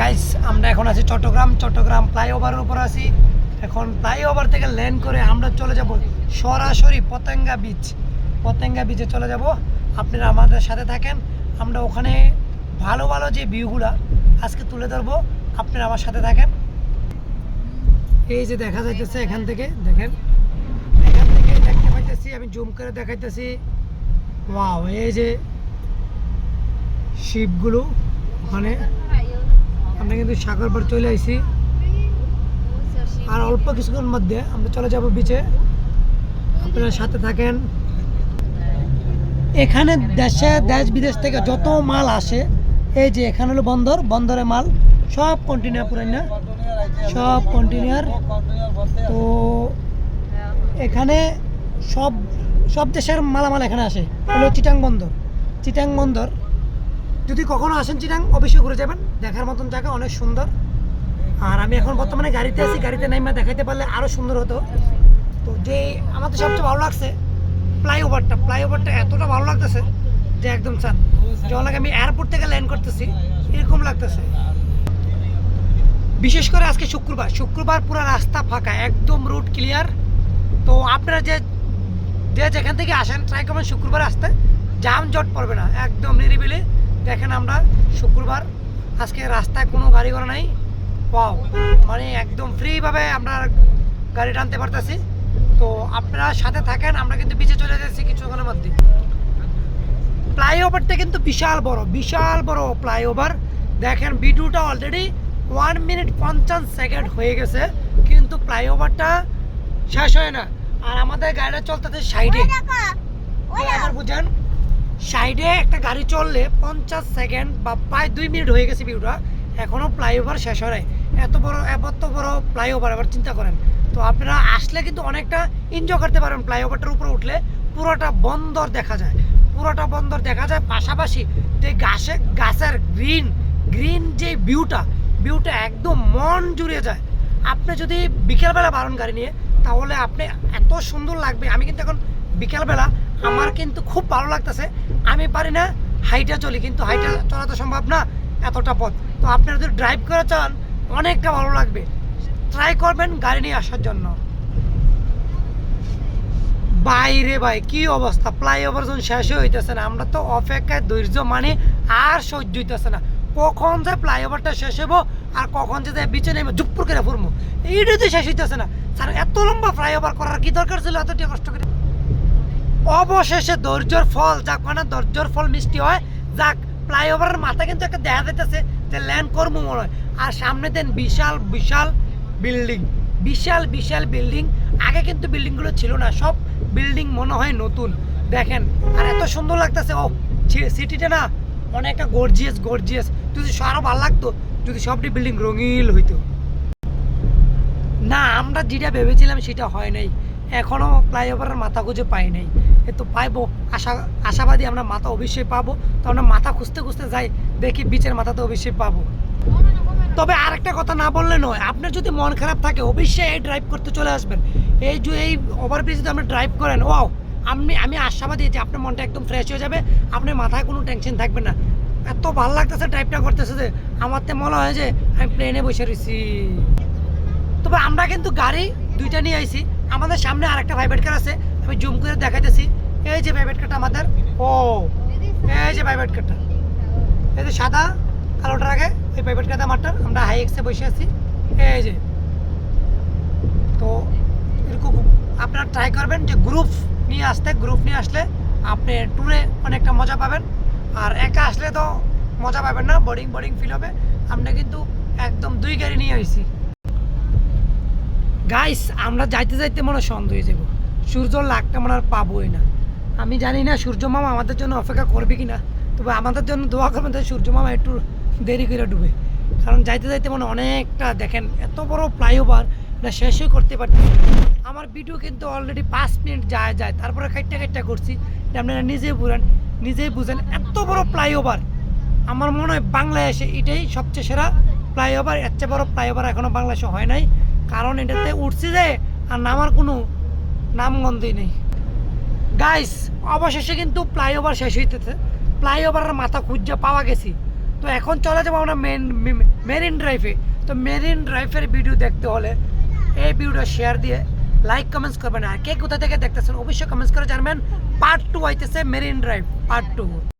Guys আমরা এখন আছি চট্টগ্রাম চট্টগ্রাম ফ্লাইওভারের উপর আছি। এখন ফ্লাইওভার থেকে ল্যান্ড করে আমরা চলে যাব সরাসরি পতেঙ্গা বিচ পতেঙ্গা বিচে চলে যাব। আপনারা আমাদের সাথে থাকেন। আমরা ওখানে ভালো ভালো যে ভিউগুলা আজকে তুলে ধরবো। আপনারা আমার সাথে থাকেন। এই যে দেখা যাইতেছে এখান থেকে, দেখেন। এখান থেকে দেখতে পাইতেছি, আমি জুম করে দেখাইতেছি। ওয়াও এই যে শিপগুলো, ওখানে আমরা কিন্তু সাগর পার চলে আইছি। আর অল্প কিছুক্ষণ মধ্যে আমরা চলে যাব বিচে আপনারা সাথে থাকেন। এখানে দেশে, দেশ বিদেশ থেকে যত মাল আসে, এই যে এখানে হলো বন্দর বন্দরে মাল, সব কন্টেনার পুরাই না সব কন্টেনার তো এখানে সব সব দেশের মালামাল এখানে আসে। হলো চিটাং বন্দর। চিটাং বন্দর যদি কখনো আসেন চিটাং, অবশ্যই ঘুরে যাবেন। দেখার মতন জায়গা, অনেক সুন্দর। আর আমি এখন বর্তমানে গাড়িতে আছি, গাড়িতে নাইমা দেখাইতে পারলে আরও সুন্দর হতো। তো যে আমার তো সবচেয়ে ভালো লাগছে, ফ্লাইওভারটা ফ্লাইওভারটা এতটা ভালো লাগতেছে যে একদম চান যখন আমি এয়ারপোর্ট থেকে ল্যান্ড করতেছি, এরকম লাগতেছে। বিশেষ করে আজকে শুক্রবার শুক্রবার পুরো রাস্তা ফাঁকা, একদম রুট ক্লিয়ার তো আপনারা যে যে যেখান থেকে আসেন ট্রাই করবেন শুক্রবার আসতে জাম জট পড়বে না, একদম নিরিবিলি। দেখেন আমরা শুক্রবার। আজকে রাস্তায় কোনো গাড়ি ঘোড়া নাই। পাও মানে একদম ফ্রিভাবে আমরা গাড়ি টানতে পারতেছি। তো আপনারা সাথে থাকেন আমরা কিন্তু পিছিয়ে চলে যাচ্ছি কিছুক্ষণের মধ্যে। ফ্লাইওভারটা কিন্তু বিশাল বড় বিশাল বড় ফ্লাইওভার দেখেন ভিডিওটা অলরেডি ওয়ান মিনিট পঞ্চাশ সেকেন্ড হয়ে গেছে কিন্তু ফ্লাইওভারটা শেষ হয় না। আর আমাদের গাড়িটা চলতেছে সাইডে। আবার বুঝেন সাইডে একটা গাড়ি চললে পঞ্চাশ সেকেন্ড বা প্রায় দুই মিনিট হয়ে গেছে ভিউটা। এখনও ফ্লাইওভার শেষ হয়। এত বড় এত বড় ফ্লাইওভার, এবার চিন্তা করেন। তো আপনারা আসলে কিন্তু অনেকটা এনজয় করতে পারেন ফ্লাইওভারটার উপরে উঠলে। পুরোটা বন্দর দেখা যায়। পুরোটা বন্দর দেখা যায়। পাশাপাশি যে গাছে, গাছের গ্রিন গ্রিন যে ভিউটা ভিউটা একদম মন জুড়ে যায়। আপনি যদি বিকেলবেলা বারণ গাড়ি নিয়ে, তাহলে আপনি এত সুন্দর লাগবে। আমি কিন্তু এখন বিকেলবেলা, আমার কিন্তু খুব ভালো লাগতেছে। আমি পারি না, হাইটা চলি, কিন্তু হাইটা চলা তো সম্ভব না, এতটা পথ। তো আপনারা যদি ড্রাইভ করে চান অনেকটা ভালো লাগবে। ট্রাই করবেন গাড়ি নিয়ে আসার জন্য। বাইরে ভাই, কি অবস্থা? ফ্লাইওভার যখন শেষ হইতেছে না। আমরা তো অপেক্ষায় ধৈর্য মানে আর সহ্য হইতেছে না। কখন যে ফ্লাইওভারটা শেষ হব আর কখন যে বিচে নেমে জুপ্পুর করে ফুরবো এইটাই তো শেষ হইতেছে না। স্যার, এত লম্বা ফ্লাইওভার করার কি দরকার ছিল? এতটা কষ্ট করে। অবশেষে ধৈর্যর ফল, যাক মানে ধৈর্যর ফল মিষ্টি হয়, যাক, ফ্লাইওভারের মাথা কিন্তু একটা দেখা যাইতেছে যে ল্যান্ড করব মনে হয় আর সামনে দেন বিশাল বিশাল বিল্ডিং বিশাল বিশাল বিল্ডিং আগে কিন্তু বিল্ডিংগুলো ছিল না, সব বিল্ডিং মনে হয় নতুন। দেখেন, আর এত সুন্দর লাগতেছে, ও সিটিটা না অনেকটা গর্জিয়াস গর্জিয়াস যদি আরও ভালো লাগতো, যদি সবটি বিল্ডিং রঙিল হইতো। না, আমরা যেটা ভেবেছিলাম সেটা হয় নাই। এখনও ফ্লাইওভারের মাথা খুঁজে পাই নাই। তো পাইবো, আশা, আশাবাদী আমরা মাথা অবশ্যই পাবো। তো আমরা মাথা খুঁজতে খুঁজতে যাই, দেখি বিচের মাথা তো অবশ্যই পাবো। তবে আরেকটা কথা না বললে নয়, আপনার যদি মন খারাপ থাকে, অবশ্যই এই ড্রাইভ করতে চলে আসবেন। এই যে, এই ওভারব্রিজ যদি আপনি ড্রাইভ করেন, ওয়াও আমি আমি আশাবাদী যে আপনার মনটা একদম ফ্রেশ হয়ে যাবে, আপনার মাথায় কোনো টেনশন থাকবে না। এত ভালো লাগতেছে ড্রাইভটা করতেছে যে, আমার তো মনে হয় যে, আমি প্লেনে বসে রয়েছি তবে আমরা কিন্তু গাড়ি দুইটা নিয়ে আইছি আমাদের সামনে আরেকটা প্রাইভেট কার আছে, আমি জুম করে দেখাইতেছি। এই যে প্রাইভেট কারটা আমাদের, ও, এই যে প্রাইভেট কারটা এই যে সাদা, কালোটার আগে, এই প্রাইভেট কারটা আমারটার, আমরা হাই এক্সে বসে আছি। এই যে। তো এরকম আপনারা ট্রাই করবেন যে গ্রুপ নিয়ে আসতে গ্রুপ নিয়ে আসলে আপনি ট্যুরে অনেকটা মজা পাবেন। আর একা আসলে তো মজা পাবেন না বোরিং বোরিং ফিল হবে। আমরা কিন্তু একদম দুই গাড়ি নিয়ে আইছি। গাইস আমরা যাইতে যাইতে মনে সন্দেহ হয়ে যাব। সূর্যর লাখটা মনে আর পাবোই না। আমি জানি না সূর্য মামা আমাদের জন্য অপেক্ষা করবে কি না তবে আমাদের জন্য দোয়া করবেন তাই সূর্য মামা একটু দেরি করে ডুবে। কারণ যাইতে যাইতে মনে অনেকটা দেখেন, এত বড় ফ্লাইওভার না শেষই করতে পারছি আমার ভিডিও কিন্তু অলরেডি পাঁচ মিনিট যায় যায়, তারপরে খাইটা খাইটা করছি। এটা আপনারা নিজেই বুঝেন নিজেই বুঝেন, এত বড় ফ্লাইওভার। আমার মনে হয় বাংলাদেশে এটাই সবচেয়ে সেরা ফ্লাইওভার চেয়ে বড় ফ্লাইওভার এখনও বাংলাদেশে হয় নাই। কারণ এটাতে উঠছি যে আর নামার কোনো নামগন্ধই নেই। গাইস অবশেষে কিন্তু ফ্লাইওভার শেষ হইতেছে। ফ্লাইওভারের মাথা খুঁজে পাওয়া গেছি। তো এখন চলে যাব আমরা মেন মেরিন ড্রাইভে তো মেরিন ড্রাইভের ভিডিও দেখতে হলে এই ভিডিওটা শেয়ার দিয়ে লাইক কমেন্টস করবেন। আর কে কোথা থেকে দেখতেছেন, অবশ্যই কমেন্টস করে জানবেন। পার্ট টু হইতেছে মেরিন ড্রাইভ পার্ট টু